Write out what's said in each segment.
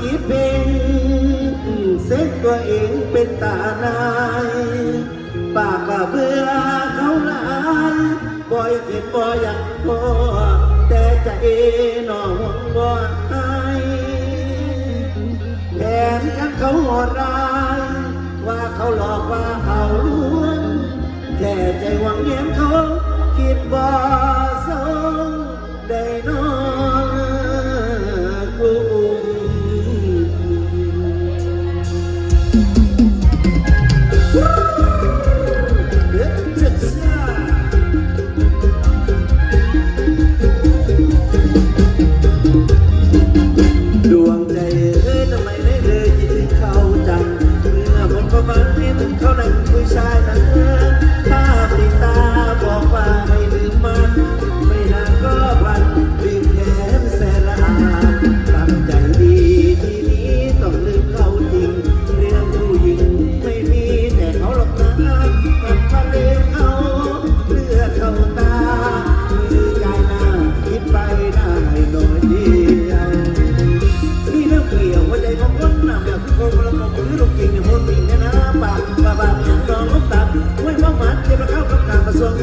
จีบเพลงเซ็ตตัวเองเป็นตานายปากว่าเบื่อเขาหลายบ่อยเป็นบ่อยากพอแต่ใจน้องห่วงบ่หายแผนกันเขาโหดร้ายว่าเขาหลอกว่าเขาลวงแค่ใจหวังเย็นเขาคิดว่ เขานั่ใชายนั้น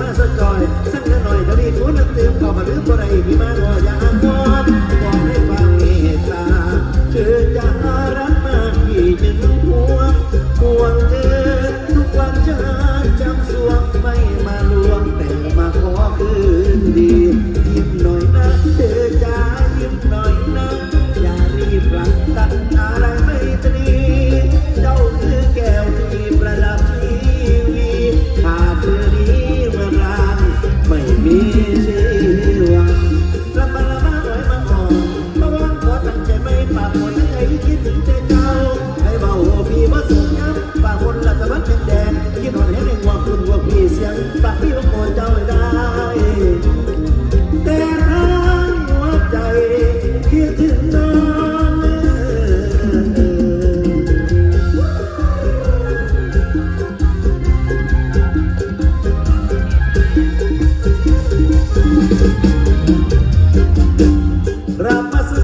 ารกระทรวงมาสะจอยสั่งกันหน่อยทวีทุนเติมต่อมาลืมบ่ได้มีมาก็อย่าอ้าง ถึงใจเจ้าให้เบาพี่มาสูงยับปากคนละตะวันเป็นแดงกินหอนให้ในหัวคุณหัวพี่เสียงปากพี่ลงโอนเจ้าได้ แต่ร้างหัวใจคิดถึงน้อง